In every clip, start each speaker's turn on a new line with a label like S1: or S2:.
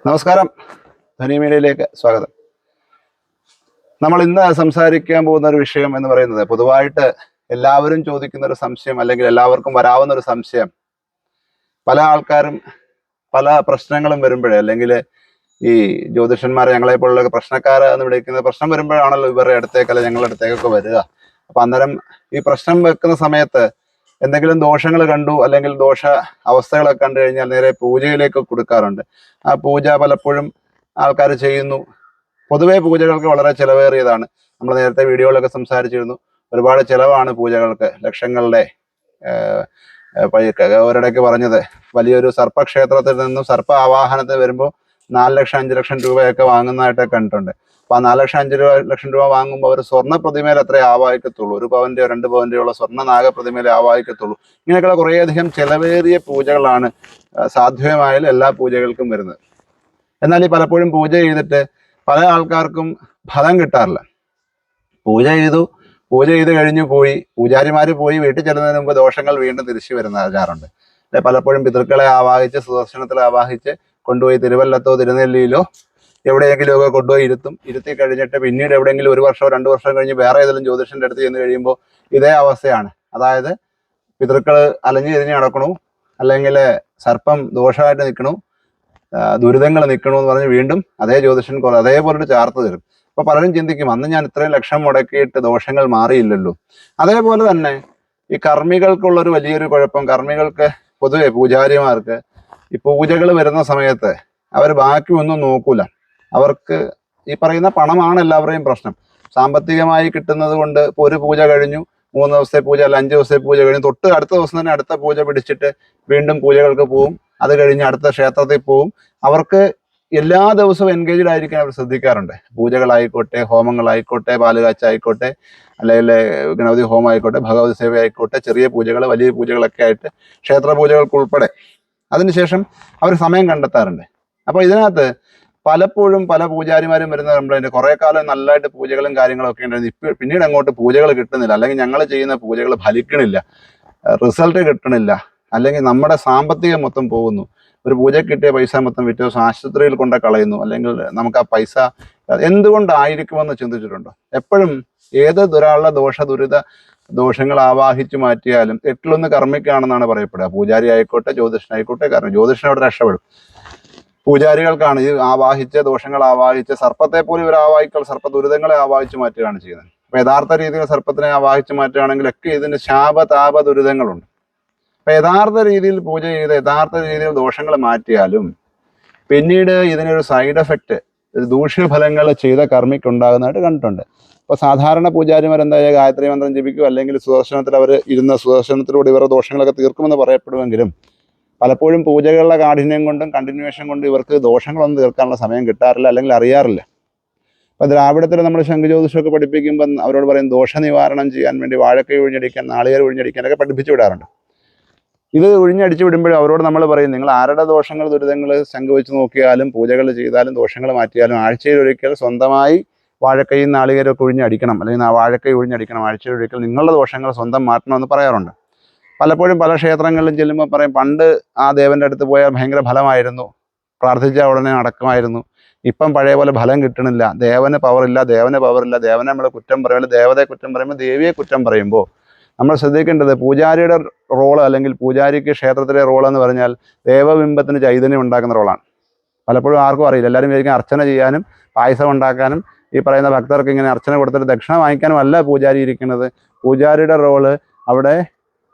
S1: നമസ്കാരം. ധനി സ്വാഗതം. നമ്മൾ ഇന്ന് സംസാരിക്കാൻ പോകുന്ന ഒരു വിഷയം എന്ന് പറയുന്നത് പൊതുവായിട്ട് എല്ലാവരും ചോദിക്കുന്ന ഒരു സംശയം അല്ലെങ്കിൽ എല്ലാവർക്കും വരാവുന്ന ഒരു സംശയം. പല ആൾക്കാരും പല പ്രശ്നങ്ങളും വരുമ്പോഴേ അല്ലെങ്കിൽ ഈ ജ്യോതിഷന്മാരെ ഞങ്ങളെ പോലുള്ള പ്രശ്നക്കാരെ എന്ന് വിളിക്കുന്ന പ്രശ്നം വരുമ്പോഴാണല്ലോ ഇവരുടെ അടുത്തേക്ക് അല്ലെങ്കിൽ ഞങ്ങളുടെ അടുത്തേക്കൊക്കെ വരിക. അപ്പൊ അന്നേരം ഈ പ്രശ്നം വെക്കുന്ന സമയത്ത് എന്തെങ്കിലും ദോഷങ്ങൾ കണ്ടു അല്ലെങ്കിൽ ദോഷ അവസ്ഥകളൊക്കെ കണ്ടു കഴിഞ്ഞാൽ നേരെ പൂജയിലേക്ക് കൊടുക്കാറുണ്ട്. ആ പൂജ പലപ്പോഴും ആൾക്കാർ ചെയ്യുന്നു. പൊതുവേ പൂജകൾക്ക് വളരെ ചിലവേറിയതാണ്. നമ്മൾ നേരത്തെ വീഡിയോകളൊക്കെ സംസാരിച്ചിരുന്നു. ഒരുപാട് ചിലവാണ് പൂജകൾക്ക്. ലക്ഷങ്ങളുടെ ഒരിടയ്ക്ക് പറഞ്ഞത്. വലിയൊരു സർപ്പക്ഷേത്രത്തിൽ നിന്നും സർപ്പ ആവാഹനത്തിൽ വരുമ്പോൾ നാല് ലക്ഷം അഞ്ച് ലക്ഷം രൂപയൊക്കെ വാങ്ങുന്നതായിട്ടൊക്കെ കണ്ടിട്ടുണ്ട്. അപ്പൊ ആ നാല് ലക്ഷം അഞ്ച് രൂപ ലക്ഷം രൂപ വാങ്ങുമ്പോൾ അവർ സ്വർണ പ്രതിമയിൽ അത്രേ ആവായിക്കത്തുള്ളൂ ഒരു പവന്റെയോ രണ്ട് പവന്റെയോ ഉള്ള സ്വർണ നാഗ പ്രതിമയിൽ ആവായിക്കത്തുള്ളൂ ഇങ്ങനെയൊക്കെയുള്ള കുറേയധികം ചെലവേറിയ പൂജകളാണ് സാധ്യമായ സാധ്യമായാലും എല്ലാ പൂജകൾക്കും വരുന്നത്. എന്നാൽ ഈ പലപ്പോഴും പൂജ ചെയ്തിട്ട് പല ആൾക്കാർക്കും ഫലം കിട്ടാറില്ല. പൂജ ചെയ്തു പൂജ ചെയ്ത് കഴിഞ്ഞു പോയി പൂജാരിമാർ പോയി വീട്ടിൽ ചെല്ലുന്നതിന് മുമ്പ് ദോഷങ്ങൾ വീണ്ടും തിരിച്ചു വരുന്ന ആചാരമുണ്ട്. പലപ്പോഴും പിതൃക്കളെ ആവാഹിച്ച് സുദർശനത്തിൽ ആവാഹിച്ച് കൊണ്ടുപോയി തിരുവല്ലത്തോ തിരുനെല്ലിയിലോ എവിടെയെങ്കിലും ഒക്കെ കൊണ്ടുപോയി ഇരുത്തും. ഇരുത്തി കഴിഞ്ഞിട്ട് പിന്നീട് എവിടെയെങ്കിലും ഒരു വർഷമോ രണ്ട് വർഷം കഴിഞ്ഞ് വേറെ ഏതെങ്കിലും ജ്യോതിഷന്റെ അടുത്ത് ചെന്ന് കഴിയുമ്പോൾ ഇതേ അവസ്ഥയാണ്. അതായത് പിതൃക്കൾ അലഞ്ഞു തിരിഞ്ഞ് നടക്കണു അല്ലെങ്കിൽ സർപ്പം ദോഷമായിട്ട് നിൽക്കണു ദുരിതങ്ങൾ നിൽക്കണു എന്ന് പറഞ്ഞ് വീണ്ടും അതേ ജ്യോതിഷൻ അതേപോലെ ചാർത്ത് തരും. അപ്പൊ പലരും ചിന്തിക്കും അന്ന് ഞാൻ ഇത്രയും ലക്ഷം മുടക്കിയിട്ട് ദോഷങ്ങൾ മാറിയില്ലല്ലോ. അതേപോലെ തന്നെ ഈ കർമ്മികൾക്കുള്ള ഒരു വലിയൊരു കുഴപ്പം കർമ്മികൾക്ക് പൊതുവെ പൂജാരിമാർക്ക് ഈ പൂജകൾ വരുന്ന സമയത്ത് അവർ ബാക്കി ഒന്നും നോക്കൂല. അവർക്ക് ഈ പറയുന്ന പണമാണ് എല്ലാവരുടെയും പ്രശ്നം. സാമ്പത്തികമായി കിട്ടുന്നത് കൊണ്ട് ഇപ്പോൾ ഒരു പൂജ കഴിഞ്ഞു മൂന്ന് ദിവസത്തെ പൂജ അല്ല അഞ്ച് ദിവസത്തെ പൂജ കഴിഞ്ഞു. തൊട്ട് അടുത്ത ദിവസം തന്നെ അടുത്ത പൂജ പിടിച്ചിട്ട് വീണ്ടും പൂജകൾക്ക് പോവും. അത് കഴിഞ്ഞ് അടുത്ത ക്ഷേത്രത്തിൽ പോവും. അവർക്ക് എല്ലാ ദിവസവും എൻഗേജ്ഡ് ആയിരിക്കാൻ അവർ ശ്രദ്ധിക്കാറുണ്ട്. പൂജകളായിക്കോട്ടെ ഹോമങ്ങളായിക്കോട്ടെ പാലുകാച്ച ആയിക്കോട്ടെ അല്ലെങ്കിൽ ഗണപതി ഹോമം ആയിക്കോട്ടെ ഭഗവതി സേവ ആയിക്കോട്ടെ ചെറിയ പൂജകൾ വലിയ പൂജകളൊക്കെ ആയിട്ട് ക്ഷേത്ര പൂജകൾക്ക് ഉൾപ്പെടെ അതിനുശേഷം അവർ സമയം കണ്ടെത്താറുണ്ട്. അപ്പോൾ ഇതിനകത്ത് പലപ്പോഴും പല പൂജാരിമാരും വരുന്ന കംപ്ലൈന്റ് കുറെ കാലം നല്ലതായിട്ട് പൂജകളും കാര്യങ്ങളും ഒക്കെ ഉണ്ടായിരുന്നു. ഇപ്പൊ പിന്നീട് അങ്ങോട്ട് പൂജകൾ കിട്ടുന്നില്ല. അല്ലെങ്കിൽ ഞങ്ങൾ ചെയ്യുന്ന പൂജകൾ ഫലിക്കണില്ല. റിസൾട്ട് കിട്ടണില്ല. അല്ലെങ്കിൽ നമ്മുടെ സാമ്പത്തികം മൊത്തം പോകുന്നു. ഒരു പൂജ കിട്ടിയ പൈസ മൊത്തം പിറ്റേ ദിവസം ആശുപത്രിയിൽ കൊണ്ട് കളയുന്നു. അല്ലെങ്കിൽ നമുക്ക് ആ പൈസ എന്തുകൊണ്ടായിരിക്കുമെന്ന് ചിന്തിച്ചിട്ടുണ്ടോ? എപ്പോഴും ഏത് ദുരാളുടെ ദോഷ ദുരിത ദോഷങ്ങൾ ആവാഹിച്ചു മാറ്റിയാലും എട്ടിലൊന്ന് കർമ്മിക്കാണെന്നാണ് പറയപ്പെടുക. പൂജാരി ആയിക്കോട്ടെ ജ്യോതിഷനായിക്കോട്ടെ കാരണം ജ്യോതിഷനോട് രക്ഷപ്പെടും. പൂജാരികൾക്കാണ് ഈ ആവാഹിച്ച ദോഷങ്ങൾ ആവാഹിച്ച സർപ്പത്തെ പോലും ഇവർ ആവാഹിക്കൽ സർപ്പ ദുരിതങ്ങളെ ആവാഹിച്ചു മാറ്റുകയാണ് ചെയ്യുന്നത്. അപ്പൊ യഥാർത്ഥ രീതിയിൽ സർപ്പത്തിനെ ആവാഹിച്ചു മാറ്റുകയാണെങ്കിലൊക്കെ ഇതിന് ശാപ താപ ദുരിതങ്ങളുണ്ട്. അപ്പൊ യഥാർത്ഥ രീതിയിൽ പൂജ ചെയ്ത് യഥാർത്ഥ രീതിയിൽ ദോഷങ്ങൾ മാറ്റിയാലും പിന്നീട് ഇതിനൊരു സൈഡ് എഫക്റ്റ് ദൂഷ്യഫലങ്ങൾ ചെയ്ത കർമ്മിക്ക് ഉണ്ടാകുന്നതായിട്ട് കണ്ടിട്ടുണ്ട്. ഇപ്പൊ സാധാരണ പൂജാരിമാർ ഗായത്രി മന്ത്രം ജപിക്കും അല്ലെങ്കിൽ സുദർശനത്തിൽ അവർ ഇരുന്ന സുദർശനത്തിലൂടെ ഇവരുടെ ദോഷങ്ങളൊക്കെ തീർക്കുമെന്ന് പറയപ്പെടുമെങ്കിലും പലപ്പോഴും പൂജകളുടെ കാഠിന്യം കൊണ്ടും കണ്ടിന്യൂവേഷൻ കൊണ്ടും ഇവർക്ക് ദോഷങ്ങളൊന്നും തീർക്കാനുള്ള സമയം കിട്ടാറില്ല അല്ലെങ്കിൽ അറിയാറില്ല. അപ്പോൾ ദ്രാവിഡത്തിൽ നമ്മൾ ശംഖുജ്യോതിഷമൊക്കെ പഠിപ്പിക്കുമ്പോൾ അവരോട് പറയും ദോഷ നിവാരണം ചെയ്യാൻ വേണ്ടി വാഴക്കൈ ഒഴിഞ്ഞടിക്കാൻ നാളികേർ ഒഴിഞ്ഞടിക്കാനൊക്കെ പഠിപ്പിച്ചു വിടാറുണ്ട്. ഇത് ഒഴിഞ്ഞടിച്ചു വിടുമ്പോൾ അവരോട് നമ്മൾ പറയും നിങ്ങൾ ആരുടെ ദോഷങ്ങൾ ദുരിതങ്ങൾ ശംഖുവെച്ച് നോക്കിയാലും പൂജകൾ ചെയ്താലും ദോഷങ്ങൾ മാറ്റിയാലും ആഴ്ചയിൽ ഒരിക്കൽ സ്വന്തമായി വാഴക്കൈയും നാളികേരമൊക്കെ ഒഴിഞ്ഞടിക്കണം അല്ലെങ്കിൽ ആ വാഴക്കൈ ഒഴിഞ്ഞടിക്കണം ആഴ്ചയിൽ ഒരിക്കൽ നിങ്ങളുടെ ദോഷങ്ങൾ സ്വന്തം മാറ്റണമെന്ന് പറയാറുണ്ട്. പലപ്പോഴും പല ക്ഷേത്രങ്ങളിലും ചെല്ലുമ്പോൾ പറയും പണ്ട് ആ ദേവന്റെ അടുത്ത് പോയാൽ ഭയങ്കര ഫലമായിരുന്നു. പ്രാർത്ഥിച്ച ഉടനെ നടക്കുമായിരുന്നു. ഇപ്പം പഴയ പോലെ ഫലം കിട്ടണില്ല. ദേവന് പവറില്ല ദേവന് പവറില്ല ദേവനെ നമ്മൾ കുറ്റം പറയുമ്പോൾ ദേവതയെ കുറ്റം പറയുമ്പോൾ ദേവിയെ കുറ്റം പറയുമ്പോൾ നമ്മൾ ശ്രദ്ധിക്കേണ്ടത് പൂജാരിയുടെ റോൾ അല്ലെങ്കിൽ പൂജാരിക്ക് ക്ഷേത്രത്തിലെ റോൾ എന്ന് പറഞ്ഞാൽ ദേവബിംബത്തിന് ചൈതന്യം ഉണ്ടാക്കുന്ന റോളാണ് പലപ്പോഴും ആർക്കും അറിയില്ല. എല്ലാവരും വിചാരിക്കും അർച്ചന ചെയ്യാനും പായസം ഉണ്ടാക്കാനും ഈ പറയുന്ന ഭക്തർക്ക് ഇങ്ങനെ അർച്ചന കൊടുത്തിട്ട് ദക്ഷിണ വാങ്ങിക്കാനും അല്ല പൂജാരി ഇരിക്കുന്നത്. പൂജാരിയുടെ റോൾ അവിടെ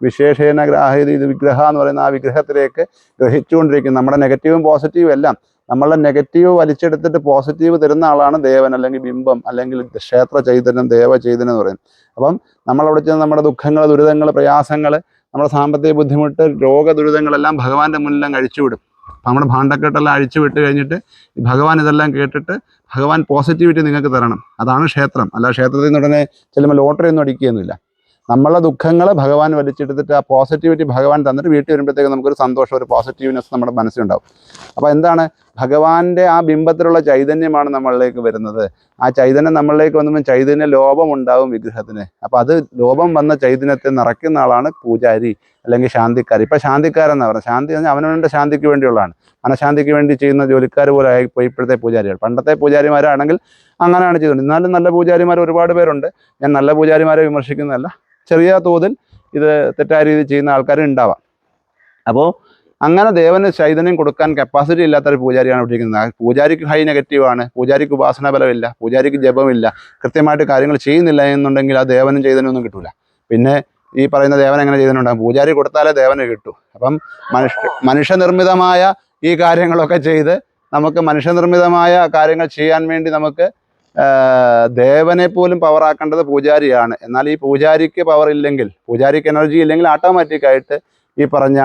S1: വിശേഷേന ഗ്രാഹ്യത ഇത് വിഗ്രഹ എന്ന് പറയുന്ന ആ വിഗ്രഹത്തിലേക്ക് ഗ്രഹിച്ചുകൊണ്ടിരിക്കും നമ്മുടെ നെഗറ്റീവും പോസിറ്റീവും എല്ലാം നമ്മളുടെ നെഗറ്റീവ് വലിച്ചെടുത്തിട്ട് പോസിറ്റീവ് തരുന്ന ആളാണ് ദേവൻ അല്ലെങ്കിൽ ബിംബം അല്ലെങ്കിൽ ക്ഷേത്ര ചൈതന്യം ദേവ ചൈതന്യം എന്ന് പറയും അപ്പം നമ്മളവിടെ ചെന്ന് നമ്മുടെ ദുഃഖങ്ങൾ ദുരിതങ്ങൾ പ്രയാസങ്ങൾ നമ്മുടെ സാമ്പത്തിക ബുദ്ധിമുട്ട് രോഗ ദുരിതങ്ങളെല്ലാം ഭഗവാന്റെ മുന്നിലും അഴിച്ചുവിടും അപ്പം നമ്മുടെ ഭാണ്ഡക്കെട്ടെല്ലാം അഴിച്ചു വിട്ട് കഴിഞ്ഞിട്ട് ഭഗവാൻ ഇതെല്ലാം കേട്ടിട്ട് ഭഗവാൻ പോസിറ്റിവിറ്റി നിങ്ങൾക്ക് തരണം. അതാണ് ക്ഷേത്രം. അല്ല ക്ഷേത്രത്തിൽ നിന്ന് ഉടനെ ചിലപ്പോൾ ലോട്ടറി ഒന്നും അടിക്കുകയൊന്നുമില്ല. നമ്മളെ ദുഃഖങ്ങൾ ഭഗവാൻ വലിച്ചെടുത്തിട്ട് ആ പോസിറ്റിവിറ്റി ഭഗവാൻ തന്നിട്ട് വീട്ടിൽ വരുമ്പോഴത്തേക്ക് നമുക്കൊരു സന്തോഷം ഒരു പോസിറ്റീവ്നെസ് നമ്മുടെ മനസ്സിലുണ്ടാവും. അപ്പോൾ എന്താണ്? ഭഗവാന്റെ ആ ബിംബത്തിലുള്ള ചൈതന്യമാണ് നമ്മളിലേക്ക് വരുന്നത്. ആ ചൈതന്യം നമ്മളിലേക്ക് വന്നപ്പോൾ ചൈതന്യ ലോപം ഉണ്ടാവും വിഗ്രഹത്തിന്. അപ്പൊ അത് ലോപം വന്ന ചൈതന്യത്തെ നിറയ്ക്കുന്ന ആളാണ് പൂജാരി അല്ലെങ്കിൽ ശാന്തിക്കാർ ഇപ്പൊ ശാന്തിക്കാരെന്ന് പറഞ്ഞാൽ ശാന്തി പറഞ്ഞാൽ അവനവന്റെ ശാന്തിക്ക് വേണ്ടിയുള്ളതാണ്. മനഃശാന്തിക്ക് വേണ്ടി ചെയ്യുന്ന ജോലിക്കാർ പോലെ ആയിപ്പോയി ഇപ്പോഴത്തെ പൂജാരികൾ. പണ്ടത്തെ പൂജാരിമാരാണെങ്കിൽ അങ്ങനെയാണ് ചെയ്തുകൊണ്ട് എന്നാലും നല്ല പൂജാരിമാർ ഒരുപാട് പേരുണ്ട്. ഞാൻ നല്ല പൂജാരിമാരെ വിമർശിക്കുന്നതല്ല. ചെറിയ തോതിൽ ഇത് തെറ്റായ രീതിയിൽ ചെയ്യുന്ന ആൾക്കാരും ഉണ്ടാവാം. അപ്പോൾ അങ്ങനെ ദേവന് ചൈതന്യം കൊടുക്കാൻ കപ്പാസിറ്റി ഇല്ലാത്ത ഒരു പൂജാരിയാണ് ഇവിടെ ഇരിക്കുന്നത് പൂജാരിക്ക് ഹൈ നെഗറ്റീവാണ് പൂജാരിക്ക് ഉപാസന ബലമില്ല. പൂജാരിക്ക് ജപമില്ല. കൃത്യമായിട്ട് കാര്യങ്ങൾ ചെയ്യുന്നില്ല എന്നുണ്ടെങ്കിൽ ആ ദേവനും ചൈതന്യമൊന്നും കിട്ടൂല. പിന്നെ ഈ പറയുന്ന ദേവൻ എങ്ങനെ ചെയ്തിട്ടുണ്ടാകും പൂജാരി കൊടുത്താലേ ദേവന് കിട്ടൂ. അപ്പം മനുഷ്യ മനുഷ്യനിർമ്മിതമായ ഈ കാര്യങ്ങളൊക്കെ ചെയ്ത് നമുക്ക് മനുഷ്യനിർമ്മിതമായ കാര്യങ്ങൾ ചെയ്യാൻ വേണ്ടി നമുക്ക് ദേവനെ പോലും പവറാക്കേണ്ടത് പൂജാരിയാണ്. എന്നാൽ ഈ പൂജാരിക്ക് പവർ ഇല്ലെങ്കിൽ പൂജാരിക്ക് എനർജി ഇല്ലെങ്കിൽ ഓട്ടോമാറ്റിക്കായിട്ട് ഈ പറഞ്ഞ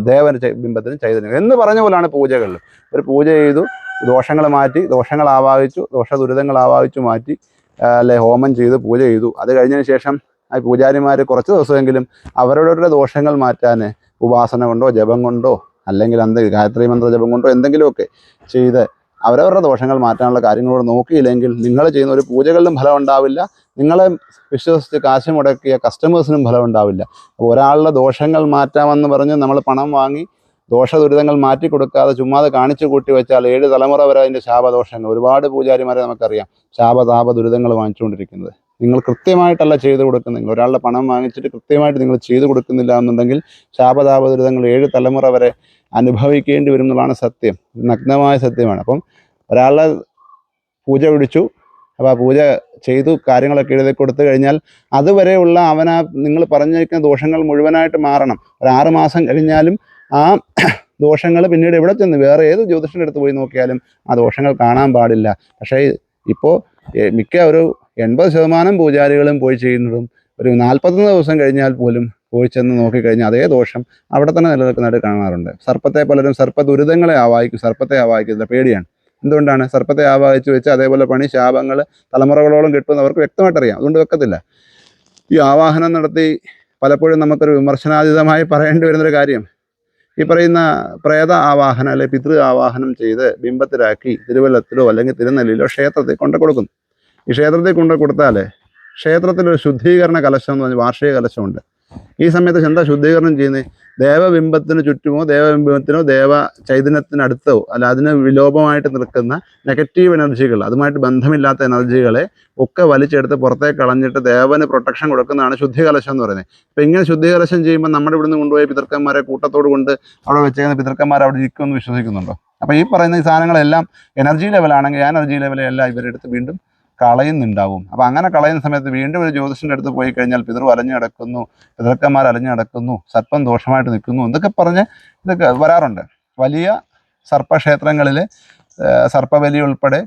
S1: ദേവന ബിംബത്തിന് ചൈതന്യം എന്ന് പറഞ്ഞ പോലാണ് പൂജകളിൽ ഒരു പൂജ ചെയ്തു ദോഷങ്ങൾ മാറ്റി ദോഷങ്ങൾ ആവാഹിച്ചു ദോഷ ദുരിതങ്ങൾ ആവാഹിച്ചു മാറ്റി അല്ലെ ഹോമം ചെയ്തു പൂജ ചെയ്തു. അത് കഴിഞ്ഞതിന് ശേഷം ആ പൂജാരിമാർ കുറച്ച് ദിവസമെങ്കിലും അവരവരുടെ ദോഷങ്ങൾ മാറ്റാൻ ഉപാസന കൊണ്ടോ ജപം കൊണ്ടോ അല്ലെങ്കിൽ എന്ത് ഗായത്രി മന്ത്ര ജപം കൊണ്ടോ എന്തെങ്കിലുമൊക്കെ ചെയ്ത് അവരവരുടെ ദോഷങ്ങൾ മാറ്റാനുള്ള കാര്യങ്ങളോട് നോക്കിയില്ലെങ്കിൽ നിങ്ങൾ ചെയ്യുന്ന ഒരു പൂജകളിലും ഫലം ഉണ്ടാവില്ല. നിങ്ങളെ വിശ്വസിച്ച് കാശ് മുടക്കിയ കസ്റ്റമേഴ്സിനും ഫലം ഉണ്ടാവില്ല. അപ്പോൾ ഒരാളുടെ ദോഷങ്ങൾ മാറ്റാമെന്ന് പറഞ്ഞ് നമ്മൾ പണം വാങ്ങി ദോഷ ദുരിതങ്ങൾ മാറ്റി കൊടുക്കാതെ ചുമ്മാതെ കാണിച്ചു കൂട്ടി വെച്ചാൽ ഏഴ് തലമുറ വരെ അതിന്റെ ശാപദോഷങ്ങൾ. ഒരുപാട് പൂജാരിമാരെ നമുക്കറിയാം. ശാപതാപ ദുരിതങ്ങൾ വാങ്ങിച്ചുകൊണ്ടിരിക്കുന്നത്. നിങ്ങൾ കൃത്യമായിട്ടല്ല ചെയ്തു കൊടുക്കുന്നെങ്കിൽ ഒരാളുടെ പണം വാങ്ങിച്ചിട്ട് കൃത്യമായിട്ട് നിങ്ങൾ ചെയ്തു കൊടുക്കുന്നില്ല എന്നുണ്ടെങ്കിൽ ശാപതാപ ദുരിതങ്ങൾ ഏഴ് തലമുറ വരെ അനുഭവിക്കേണ്ടി വരും എന്നുള്ളതാണ് സത്യം. നഗ്നമായ സത്യമാണ്. അപ്പം ഒരാളെ പൂജ പിടിച്ചു. അപ്പോൾ ആ പൂജ ചെയ്തു കാര്യങ്ങളൊക്കെ എഴുതി കൊടുത്തു കഴിഞ്ഞാൽ അതുവരെയുള്ള അവനാ നിങ്ങൾ പറഞ്ഞിരിക്കുന്ന ദോഷങ്ങൾ മുഴുവനായിട്ട് മാറണം. ഒരു ആറ് മാസം കഴിഞ്ഞാലും ആ ദോഷങ്ങൾ പിന്നീട് എവിടെ ചെന്ന് വേറെ ഏത് ജ്യോതിഷന്റെ അടുത്ത് പോയി നോക്കിയാലും ആ ദോഷങ്ങൾ കാണാൻ പാടില്ല. പക്ഷേ ഇപ്പോൾ മിക്ക ഒരു എൺപത് ശതമാനം പൂജാരികളും പോയി ചെയ്യുന്നതും ഒരു നാൽപ്പത്തൊന്ന് ദിവസം കഴിഞ്ഞാൽ പോലും പോയി ചെന്ന് നോക്കിക്കഴിഞ്ഞാൽ അതേ ദോഷം അവിടെ തന്നെ നിലനിൽക്കുന്നതായിട്ട് കാണാറുണ്ട്. സർപ്പത്തെ പലരും സർപ്പ ദുരിതങ്ങളെ ആവാഹിക്കും സർപ്പത്തെ ആവാഹിക്കുന്നത് പേടിയാണ്. എന്തുകൊണ്ടാണ്? സർപ്പത്തെ ആവാഹിച്ച് വെച്ച് അതേപോലെ പണി ശാപങ്ങൾ തലമുറകളോളം കിട്ടുമെന്ന് അവർക്ക് വ്യക്തമായിട്ട് അറിയാം അതുകൊണ്ട് വെക്കത്തില്ല. ഈ ആവാഹനം നടത്തി പലപ്പോഴും നമുക്കൊരു വിമർശനാതീതമായി പറയേണ്ടി വരുന്നൊരു കാര്യം. ഈ പറയുന്ന പ്രേത ആവാഹനം അല്ലെ പിതൃ ആവാഹനം ചെയ്ത് ബിംബത്തിലാക്കി തിരുവല്ലത്തിലോ അല്ലെങ്കിൽ തിരുനെല്ലിയിലോ ക്ഷേത്രത്തിൽ കൊണ്ടു കൊടുക്കുന്നു. ഈ ക്ഷേത്രത്തിൽ കൊണ്ടു കൊടുത്താൽ ക്ഷേത്രത്തിലൊരു ശുദ്ധീകരണ കലശം എന്ന് പറഞ്ഞാൽ വാർഷിക കലശമുണ്ട്. ഈ സമയത്ത് എന്താ ശുദ്ധീകരണം ചെയ്യുന്നത് ദേവബിംബത്തിന് ചുറ്റുമോ ദേവബിംബത്തിനോ ദേവ ചൈതന്യത്തിനടുത്തോ അല്ല അതിന് വിലോപമായിട്ട് നിൽക്കുന്ന നെഗറ്റീവ് എനർജികൾ അതുമായിട്ട് ബന്ധമില്ലാത്ത എനർജികളെ ഒക്കെ വലിച്ചെടുത്ത് പുറത്തേക്ക് കളഞ്ഞിട്ട് ദേവന് പ്രൊട്ടക്ഷൻ കൊടുക്കുന്നതാണ് ശുദ്ധികലശം എന്ന് പറയുന്നത്. അപ്പം ഇങ്ങനെ ശുദ്ധികലശം ചെയ്യുമ്പോൾ നമ്മുടെ ഇവിടുന്ന് കൊണ്ടുപോയി പിതൃക്കന്മാരെ കൂട്ടത്തോട് കൊണ്ട് അവിടെ വെച്ചേക്കുന്ന പിതൃക്കന്മാർ അവിടെ ഇരിക്കുമെന്ന് വിശ്വസിക്കുന്നുണ്ടോ? അപ്പോൾ ഈ പറയുന്ന ഈ സാധനങ്ങളെല്ലാം എനർജി ലെവലാണെങ്കിൽ ആ എനർജി ലെവലെല്ലാം ഇവരെടുത്ത് വീണ്ടും കളയുന്നുണ്ടാവും. അപ്പോൾ അങ്ങനെ കളയുന്ന സമയത്ത് വീണ്ടും ഒരു ജ്യോതിഷന്റെ അടുത്ത് പോയി കഴിഞ്ഞാൽ പിതൃ അലഞ്ഞു കിടക്കുന്നു പിതൃക്കന്മാർ അലഞ്ഞു കിടക്കുന്നു സർപ്പം ദോഷമായിട്ട് നിൽക്കുന്നു എന്നൊക്കെ പറഞ്ഞ് ഇതൊക്കെ വരാറുണ്ട്. വലിയ സർപ്പക്ഷേത്രങ്ങളിൽ സർപ്പബലി ഉൾപ്പെടെ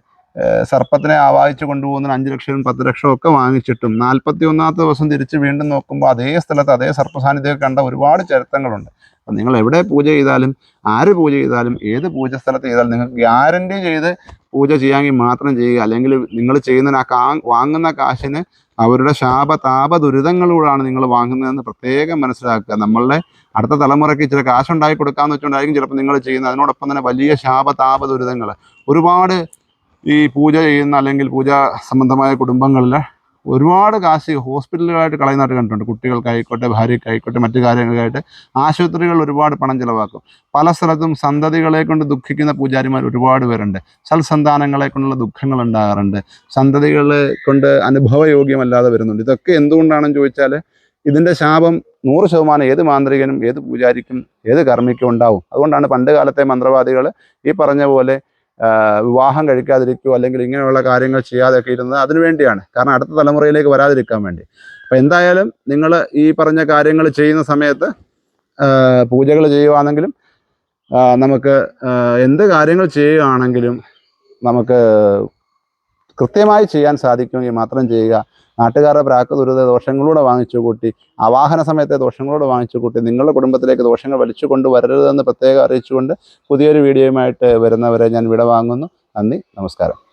S1: സർപ്പത്തിനെ ആവാഹിച്ചു കൊണ്ടുപോകുന്ന അഞ്ച് ലക്ഷവും പത്ത് ലക്ഷവും ഒക്കെ വാങ്ങിച്ചിട്ടും നാൽപ്പത്തി ഒന്നാമത്തെ ദിവസം തിരിച്ച് വീണ്ടും നോക്കുമ്പോൾ അതേ സ്ഥലത്ത് അതേ സർപ്പസാന്നിധ്യമൊക്കെ കണ്ട ഒരുപാട് ചരിത്രങ്ങളുണ്ട്. അപ്പം നിങ്ങൾ എവിടെ പൂജ ചെയ്താലും ആര് പൂജ ചെയ്താലും ഏത് പൂജ സ്ഥലത്ത് ചെയ്താലും നിങ്ങൾക്ക് ഗ്യാരണ്ടി ചെയ്ത് പൂജ ചെയ്യാമെങ്കിൽ മാത്രം ചെയ്യുക. അല്ലെങ്കിൽ നിങ്ങൾ ചെയ്യുന്ന ആ കാ വാങ്ങുന്ന കാശിന് അവരുടെ ശാപ താപ ദുരിതങ്ങളോടാണ് നിങ്ങൾ വാങ്ങുന്നതെന്ന് പ്രത്യേകം മനസ്സിലാക്കുക. നമ്മളുടെ അടുത്ത തലമുറയ്ക്ക് ചില കാശുണ്ടാക്കി കൊടുക്കാമെന്ന് വെച്ചുകൊണ്ടായിരിക്കും ചിലപ്പോൾ നിങ്ങൾ ചെയ്യുന്നത്. അതിനോടൊപ്പം തന്നെ വലിയ ശാപ താപ ദുരിതങ്ങൾ. ഒരുപാട് ഈ പൂജ ചെയ്യുന്ന അല്ലെങ്കിൽ പൂജ സംബന്ധമായ കുടുംബങ്ങളിൽ ഒരുപാട് കാശ് ഹോസ്പിറ്റലുകളായിട്ട് കളയുന്നതായിട്ട് കണ്ടിട്ടുണ്ട്. കുട്ടികൾക്കായിക്കോട്ടെ ഭാര്യയ്ക്കായിക്കോട്ടെ മറ്റു കാര്യങ്ങൾക്കായിട്ട് ആശുപത്രികൾ ഒരുപാട് പണം ചിലവാക്കും. പല സ്ഥലത്തും സന്തതികളെ കൊണ്ട് ദുഃഖിക്കുന്ന പൂജാരിമാർ ഒരുപാട് പേരുണ്ട്. സൽസന്താനങ്ങളെ കൊണ്ടുള്ള ദുഃഖങ്ങൾ ഉണ്ടാകാറുണ്ട്. സന്തതികളെ കൊണ്ട് അനുഭവയോഗ്യമല്ലാതെ വരുന്നുണ്ട്. ഇതൊക്കെ എന്തുകൊണ്ടാണെന്ന് ചോദിച്ചാൽ ഇതിന്റെ ശാപം നൂറ് ശതമാനം ഏത് മാന്ത്രികനും ഏത് പൂജാരിക്കും ഏത് കർമ്മിക്കും ഉണ്ടാവും. അതുകൊണ്ടാണ് പണ്ട് കാലത്തെ മന്ത്രവാദികൾ ഈ പറഞ്ഞ പോലെ വിവാഹം കഴിക്കാതിരിക്കുകയോ അല്ലെങ്കിൽ ഇങ്ങനെയുള്ള കാര്യങ്ങൾ ചെയ്യാതെയൊക്കെ ഇരുന്നത് അതിനു വേണ്ടിയാണ്. കാരണം അടുത്ത തലമുറയിലേക്ക് വരാതിരിക്കാൻ വേണ്ടി. അപ്പം എന്തായാലും നിങ്ങൾ ഈ പറഞ്ഞ കാര്യങ്ങൾ ചെയ്യുന്ന സമയത്ത് പൂജകൾ ചെയ്യുവാണെങ്കിലും നമുക്ക് എന്ത് കാര്യങ്ങൾ ചെയ്യുകയാണെങ്കിലും നമുക്ക് കൃത്യമായി ചെയ്യാൻ സാധിക്കുമെങ്കിൽ മാത്രം ചെയ്യുക. നാട്ടുകാരുടെ പ്രാക്ക് ദുരിത ദോഷങ്ങളൂടെ വാങ്ങിച്ചു കൂട്ടി അവാഹന സമയത്തെ ദോഷങ്ങളോട് വാങ്ങിച്ചു കൂട്ടി നിങ്ങളുടെ കുടുംബത്തിലേക്ക് ദോഷങ്ങൾ വലിച്ചു കൊണ്ടുവരരുതെന്ന് പ്രത്യേകം അറിയിച്ചുകൊണ്ട് പുതിയൊരു വീഡിയോയുമായിട്ട് വരുന്നവരെ ഞാൻ വിടവാങ്ങുന്നു. നന്ദി നമസ്കാരം.